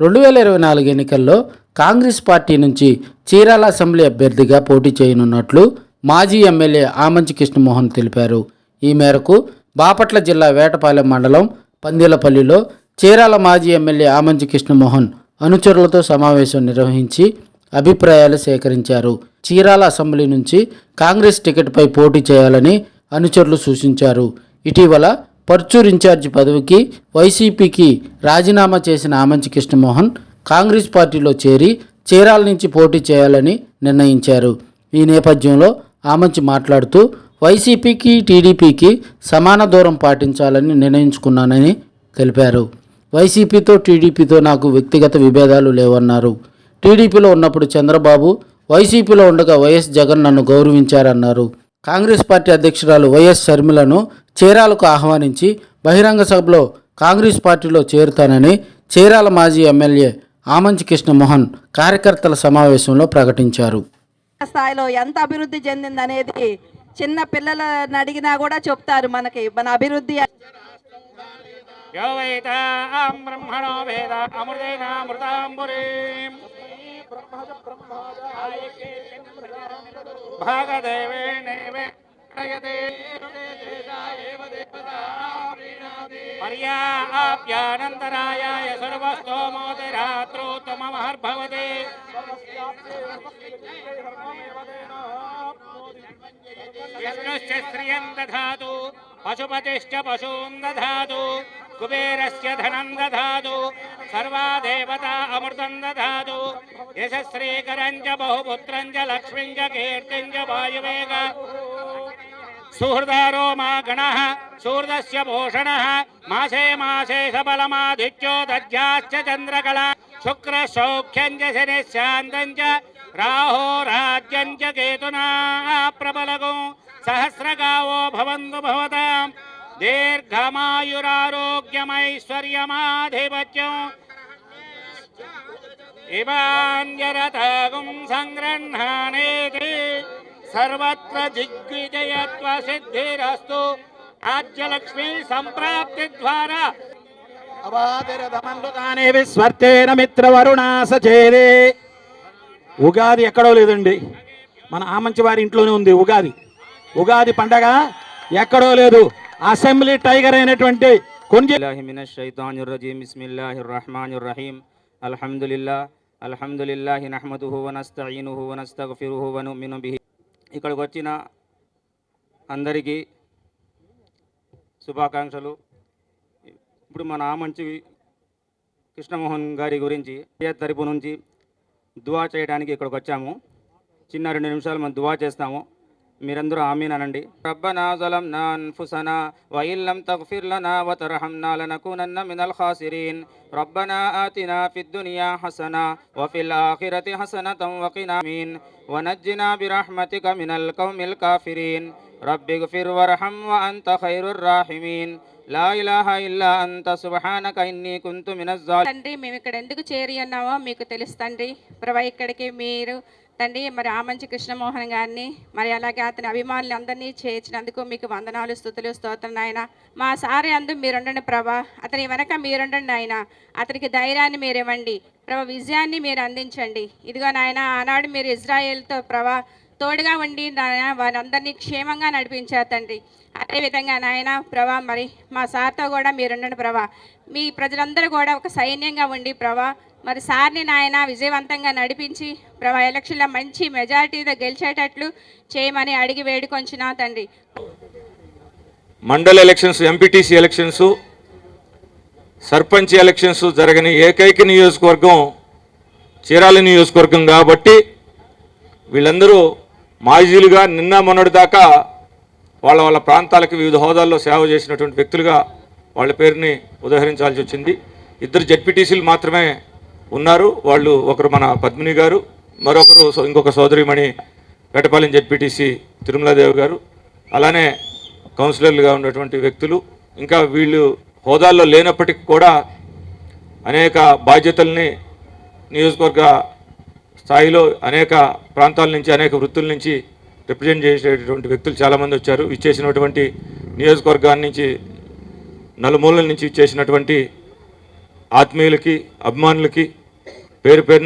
రెండు వేల ఇరవై నాలుగు ఎన్నికల్లో కాంగ్రెస్ పార్టీ నుంచి చీరాల అసెంబ్లీ అభ్యర్థిగా పోటీ చేయనున్నట్లు మాజీ ఎమ్మెల్యే ఆమంచి కృష్ణమోహన్ తెలిపారు. ఈ మేరకు బాపట్ల జిల్లా వేటపాలెం మండలం పందిలపల్లిలో చీరాల మాజీ ఎమ్మెల్యే ఆమంచి కృష్ణమోహన్ అనుచరులతో సమావేశం నిర్వహించి అభిప్రాయాలు సేకరించారు. చీరాల అసెంబ్లీ నుంచి కాంగ్రెస్ టికెట్పై పోటీ చేయాలని అనుచరులు సూచించారు. ఇటీవల పర్చూర్ ఇన్ఛార్జి పదవికి వైసీపీకి రాజీనామా చేసిన ఆమంచి కృష్ణమోహన్ కాంగ్రెస్ పార్టీలో చేరి చీరాల నుంచి పోటీ చేయాలని నిర్ణయించారు. ఈ నేపథ్యంలో ఆమంచి మాట్లాడుతూ వైసీపీకి టీడీపీకి సమాన దూరం పాటించాలని నిర్ణయించుకున్నానని తెలిపారు. వైసీపీతో టీడీపీతో నాకు వ్యక్తిగత విభేదాలు లేవన్నారు. టీడీపీలో ఉన్నప్పుడు చంద్రబాబు వైసీపీలో ఉండగా వైఎస్ జగన్ నన్ను గౌరవించారన్నారు. కాంగ్రెస్ పార్టీ అధ్యక్షురాలు వైఎస్ షర్మిలను చీరాలకు ఆహ్వానించి బహిరంగ సభలో కాంగ్రెస్ పార్టీలో చేరుతానని చీరాల మాజీ ఎమ్మెల్యే ఆమంచి కృష్ణమోహన్ కార్యకర్తల సమావేశంలో ప్రకటించారు. స్థాయిలో ఎంత అభివృద్ధి చెందింది అనేది చిన్న పిల్లలను అడిగినా కూడా చెప్తారు మనకి. మన అభివృద్ధి भागदेवेणैव पर्याप्यानन्तरायाय सर्वस्तोमोदिरात्रोत्तमहर्भवते यस्मिश्च श्रियं दधातु पशुपतिश्च पशूं दधातु कुबेरस्य धनं दधातु सर्वा देवता अमृतं दधातु यशश्रीकरञ्च बहुपुत्रञ्च लक्ष्मीञ्च कीर्तिञ्च वायुवेग। सुहृदारो मा गणः सूर्यस्य भूषणः, मासे मासे शुक्र सौख्यंज शनि शुक्रसौख्यञ्च राहो राज्यंज केतुना प्रबलगो। सहस्रगावो भवन्तु भवता दीर्घमायुरारोग्यमैश्वर्यमाधिपत्यम्। ఇమాంజరతగుం సంగ్రహణేతి సర్వత్ర దిగ్విజయత్వ సిద్ధిరస్తు రాజ్యలక్ష్మి సంప్రాప్తి ద్వారా మిత్రవరుణా ఉగాది ఎక్కడో లేదండి. మన ఆమంచి వారి ఇంట్లోనే ఉంది ఉగాది. ఉగాది పండగ ఎక్కడో లేదు. అసెంబ్లీ టైగర్ అయినటువంటి కొన్ని الله من الشيطان الرجيم بسم الله الرحمن الرحيم الحمد لله الحمد لله نحمده ونستعينه ونستغفره ونؤمن به ఇక్కడికి వచ్చిన అందరికీ శుభాకాంక్షలు ఇప్పుడు మన ఆమంచి కృష్ణమోహన్ గారి గురించి ఏ తరపు నుంచి దువా చేయడానికి ఇక్కడికి వచ్చాము చిన్న రెండు నిమిషాలు మనం దువా చేస్తాము మీరందరూ ఆమీన్ అనండి రబ్బనా జలంనా అన్ఫుసనా వఇన్ లం తగ్ఫిర్ లనా వతర్హమ్నా లనకూనన్న మినల్ ఖాసిరీన్ రబ్బనా ఆతినా ఫిద్ దునియా హసనా వఫిల్ ఆఖిరతి హసనతం వకినా మీన్ ونجنا برحمتك من القوم الكافرين رب اغفر وارحم وأنت خير الراحمين لا إله إلا أنت سبحانك إني كنت من الظالمين తండ్రి మేము ఇక్కడ ఎందుకు చేరి ఉన్నామో మీకు తెలుసు తండ్రి ప్రభా ఇక్కడికి మీరు తండ్రి మరి ఆమంచి కృష్ణమోహన్ గారిని మరి అలాగే అతని అభిమానులు అందరినీ చేర్చినందుకు మీకు వందనాలు స్థుతులు స్తోత్రం ఆయన మా సారి అందు మీరుండండి ప్రభా. అతని వెనక మీరుండండి ఆయన అతనికి ధైర్యాన్ని మీరు ఇవ్వండి ప్రభా విజయాన్ని మీరు అందించండి. ఇదిగో నాయన ఆనాడు మీరు ఇజ్రాయేల్తో ప్రభా తోడుగా ఉండి నాయన వారందరినీ క్షేమంగా నడిపించారు తండ్రి. అదేవిధంగా నాయన ప్రభా మరి మా సార్తో కూడా మీరుండండి ప్రభా. మీ ప్రజలందరూ కూడా ఒక సైన్యంగా ఉండి ప్రభా మరి సార్ని నాయన విజయవంతంగా నడిపించి ప్రభా ఎలక్షన్లో మంచి మెజారిటీతో గెలిచేటట్లు చేయమని అడిగి వేడుకొంచిన తండ్రి. మండల elections MPTC elections sarpanch elections జరగని ఏకైక నియోజకవర్గం చీరాల నియోజకవర్గం కాబట్టి వీళ్ళందరూ మాజీలుగా నిన్న మొన్నటి దాకా వాళ్ళ వాళ్ళ ప్రాంతాలకు వివిధ హోదాల్లో సేవ చేసినటువంటి వ్యక్తులుగా వాళ్ళ పేరుని ఉదహరించాల్సి వచ్చింది. ఇద్దరు జడ్పీటీసీలు మాత్రమే ఉన్నారు. వాళ్ళు ఒకరు మన పద్మిని గారు మరొకరు సో- ఇంకొక సోదరిమణి పేటపాలెం జడ్పీటీసీ తిరుమలాదేవి గారు. అలానే కౌన్సిలర్లుగా ఉన్నటువంటి వ్యక్తులు. ఇంకా వీళ్ళు హోదాల్లో లేనప్పటికీ కూడా అనేక బాధ్యతల్ని నియోజకవర్గ స్థాయిలో అనేక ప్రాంతాల నుంచి అనేక వృత్తుల నుంచి రిప్రజెంట్ చేసేటటువంటి వ్యక్తులు చాలామంది వచ్చారు. ఇచ్చేసినటువంటి నియోజకవర్గాన్ని నుంచి నలుమూలల నుంచి ఇచ్చేసినటువంటి ఆత్మీయులకి అభిమానులకి పేరు పేరు